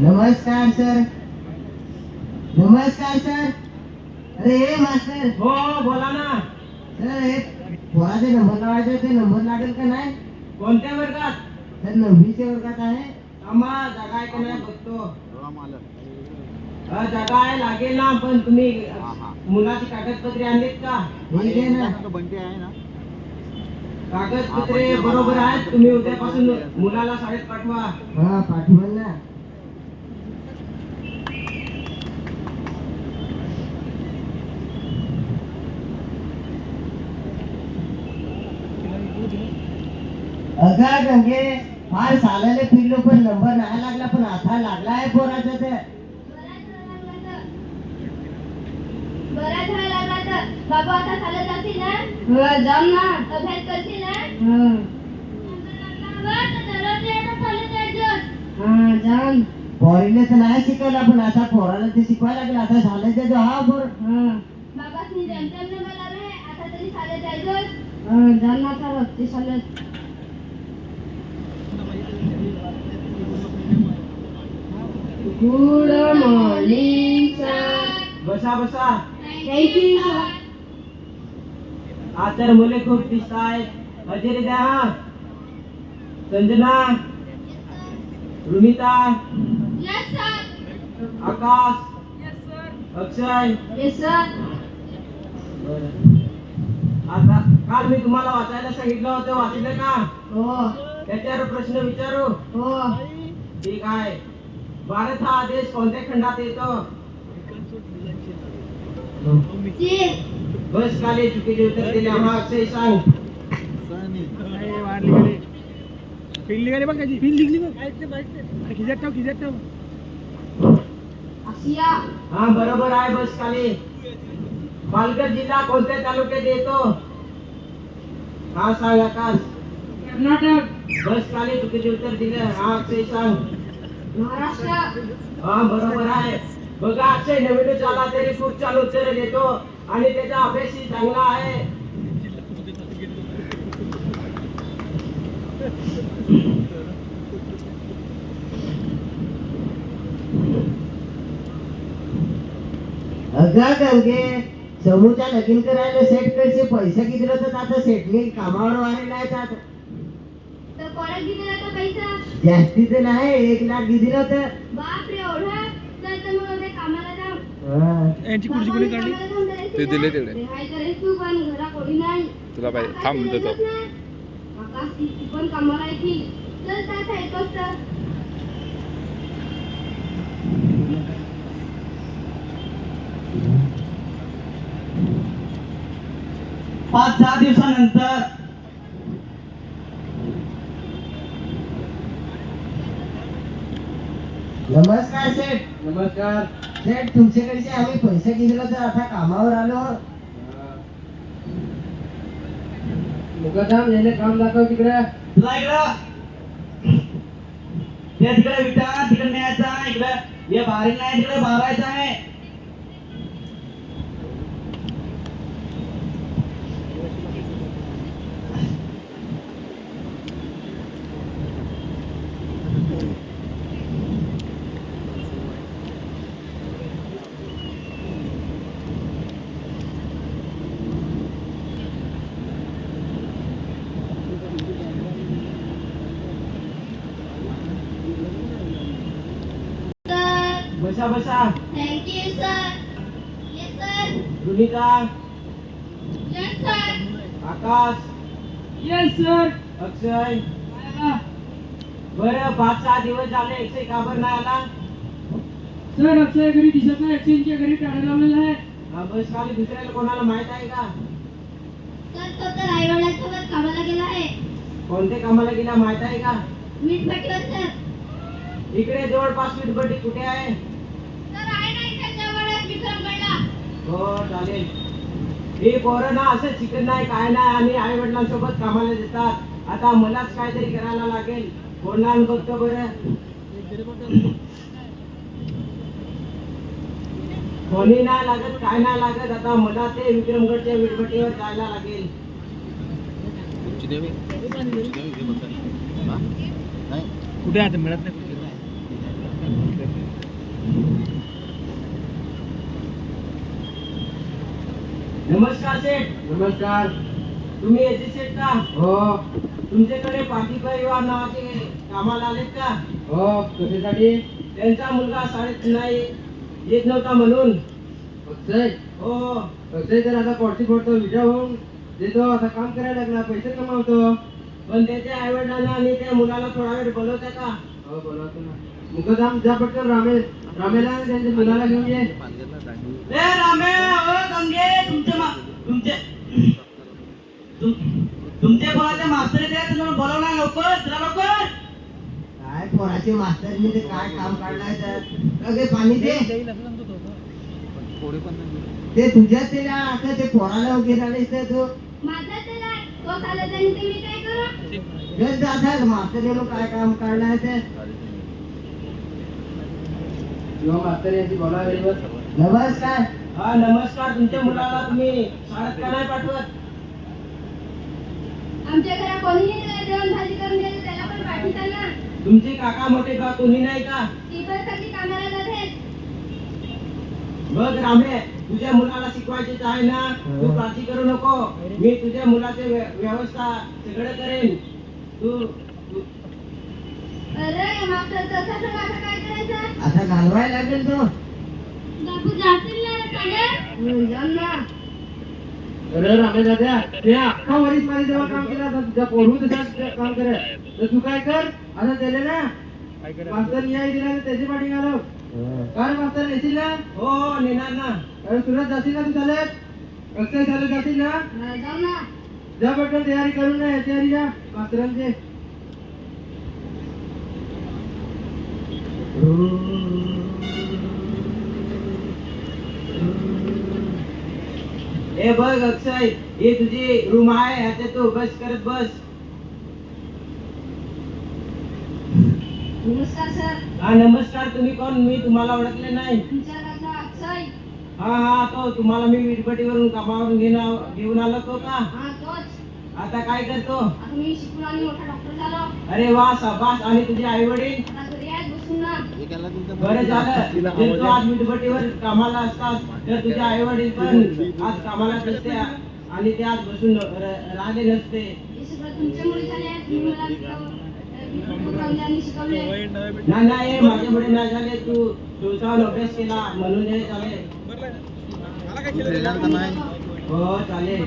नमस्कार सर नमस्कार सर अरे हे मास्टर हो बोला ना. सर हे पोराचे नंबर लावायचे ते नंबर लागेल का नाही? कोणत्या वर्गात? तर नववीच्या वर्गात आहे. आम्हा जागा आहे का नाही बघतो? हा, जागा आहे लागेल ना पण तुम्ही मुलाची कागदपत्रे आणलीत का? हे घे ना. कागदपत्रे बरोबर आहेत तुम्ही उद्यापासून मुलाला शाळेत पाठवा. हा पाठवल ना. अगा गंगे फार सालाले फिरलो पण नंबर नाही लागला पण आता लागला आहे पोराचा ते बराच वेळ लागला तर. बाबा आता चालत जातील ना? जाम ना. अभ्यास करशील ना? पोरीले तर नाही शिकवला पण आता पोराला ते शिकवायला लागलं आता झालं ते हा आता चालत गुड मॉर्निंग बसा बसा. आज तर मुले खूप दिसत आहेत हजेरी द्या Sanjana Rumita. Yes sir Akash. Akshay. Yes sir आता काल मी तुम्हाला वाचायला सांगितलं होतं वाचलं का? हो. त्याच्यावर प्रश्न विचारू? हो. ठीक आहे. भारत हा देश कोणत्या खंडात येतो? बस काले चुकीचे उत्तर दिले. हा अक्षय सांग. पिल्ली गाडी बघ त्याची पिल्ली लिखली बघ खिजत ठेव खिजत ठेव हा बरोबर आहे बस खाली पालघर जिल्हा कोणत्या तालुक्यात येतो हा सांग आकाश कर्नाटक बस काले चुकीचे उत्तर दिलं हा अक्षय सांग महाराष्ट्र हा बरोबर आहे बघा अक्षय नवीन झाला तरी खूप चालू उत्तर देतो आणि त्याचा अभ्यासही चांगला आहे अगा गंगे समूच्या लगीन करायला सेट करचे पैसे किती होतात आता? सेटने कामावर वाढेल आहेत आता. तर कोणाक दिलेला तो पैसा? जास्तीचं नाही एक लाख दिलं होतं. बाप रे एवढा? तर तर मग उद्या कामाला जा हा. यांची खुर्ची कोणी काढली? ते दिले तेवढे. हाय करायचं तू पण घरा कोणी नाही. तुला पाहिजे. थांब देतो ती ती पण कामाला येतील चल ऐकत तर पाच सहा दिवसानंतर. नमस्कार सेठ. नमस्कार. सेठ तुमच्याकडचे आम्ही पैसे दिले होते आता कामावर आलो. मुकादम याने काम दाखव तिकडे. तुला इकडं. ते तिकडे विटा तिकडे न्यायचा इकडे. हे बारीक नाही तिकडे बारायचं आहे. बसा बसा thank you sir yes sir Runita yes sir Akash? Yes sir Akshay? बरं पाच सहा दिवस झाले एकशे काबर नाही आला? सर अक्षय घरी दिसत नाही अक्षयच्या घरी टाळा लावलेला आहे हा, बस खाली दुसऱ्याला कोणाला माहीत आहे का? सर तो तर आईवडिलांसोबत कामाला गेला आहे. कोणत्या कामाला गेला माहीत आहे का? मीठपट्टीवर सर इकडे जवळपास वीटभट्टी कुठे आहे सर आहे ना इथे जवळच विक्रमगडला हो चालेल. ही पोरं ना असं शिकत नाही काय नाही आणि आई वडिलांसोबत कामाला देतात. आता मलाच काहीतरी करायला लागेल. कोणाला बघतो बरं? कोणी नाही लागत काय नाही लागत. आता मला ते विक्रमगडच्या वीटभट्टीवर जायला लागेल. कुठे आता? मिळत नाही नमस्कार सेठ. नमस्कार. तुम्ही याचे सेठ का? हो. तुमच्याकडे पाटी परिवार नावाचे कामाला आलेत का? हो. कशासाठी? त्यांचा मुलगा शाळेत नाही येत नव्हता म्हणून. अक्षय. हो. अक्षय तर आता पॉलिसी फोडतो विजा होऊन देतो. आता काम करायला लागला पैसे कमावतो. पण त्याच्या आई वडिलांना आणि त्या मुलाला थोडा वेळ बोलवता का? हो बोलवतो ना. मुकदम जा पटकन रामे रामेला त्यांच्या मुलाला घेऊन ये. रामे ओ गंगे तुमचे मा तुमचे तुम- तुमच्या कोणाच्या मास्तर तुम्हाला लवकर लवकर. काय पोराचे मास्तरनी ते काय काम काढलाय तर अगे पाणी दे. ते तुझ्या त्याला आता ते पोराला वगैरे आलेस तर तू. माझा काय तो चालत आणि ते मी काय करू? जर दादा मास्तरने काय काम काढलाय ते? किंवा मास्तर यांची बोला वेळेवर नमस्कार. हा नमस्कार. तुमच्या मुलाला तुम्ही शाळेत का नाही पाठवत? आमच्या घरात कोणीही त्याला जेवण भाजी करून देते त्याला पण पाठीचा ना? तुमचे काका मोठे का कोणी नाही का? ती पण सगळी कामाला जाते. बघ रामे तुझ्या मुलाला शिकवायचेच आहे ना? तू काळजी करू नको. मी तुझ्या मुलाचे व्य- व्यवस्था सगळं करेन. तू तू- अरे तसं काय करायचं? आता घालवायला लागेल तो बापू जातील ना चालेल जाऊन ना अरे रामे दादा ते अख्खा वरीसमध्ये जेव्हा काम केलं आता तुझ्या पोरू तसं काम करे तर तू काय कर? आता त्याला ना मास्तर न्याय दिला तर त्याची पाठी घालव. काय मास्तर नेशील ना? हो हो नेणार ना. अरे सुरत जाशील ना तू चालत अक्षय चालत जाशील ना? जाऊ ना जा पटकन तयारी करून ना तयारी जा मास्तरांचे. हे बघ अक्षय ही तुझी रूम आहे ह्याच्यात तू बस करत बस. नमस्कार सर. हा नमस्कार तुम्ही कोण? मी तुम्हाला ओळखले नाही. तुमच्या दादा अक्षय. हा हा तो तुम्हाला मी विटपटीवरून कामावरून घेऊन घेऊन आलो तो का? हा तोच. आता काय करतो? आता मी शिकून आणि मोठा डॉक्टर झालो. अरे वा शाबास. आणि तुझे आई वडील आता घरी बरं झालं. तू आज विटभटीवर कामाला असतात तर तुझे आई वडील पण आज कामाला नसते. आणि ते आज बसून राहिले नसते. नाही नाही हे माझ्यामुळे नाही झाले. तू तुझावर अभ्यास केला म्हणून हे झाले. हो चालेल.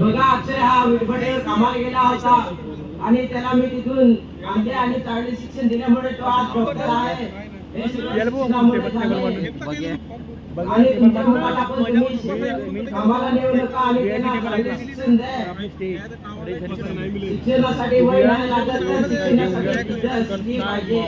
बघा अक्षय हा विटभटीवर कामाला गेला होता. आणि त्याला मी तिथून आणले आणि चांगले शिक्षण दिल्यामुळे तो आज डॉक्टर आहे हे सगळं शिक्षणामुळे झाले. आणि तुमच्या मुलाला पण तुम्ही शिक- कामाला नेऊ नका आणि त्यांना चांगले शिक्षण द्या शिक्षणासाठी वय नाही लागत तर शिक्षणासाठी जिद्द असली पाहिजे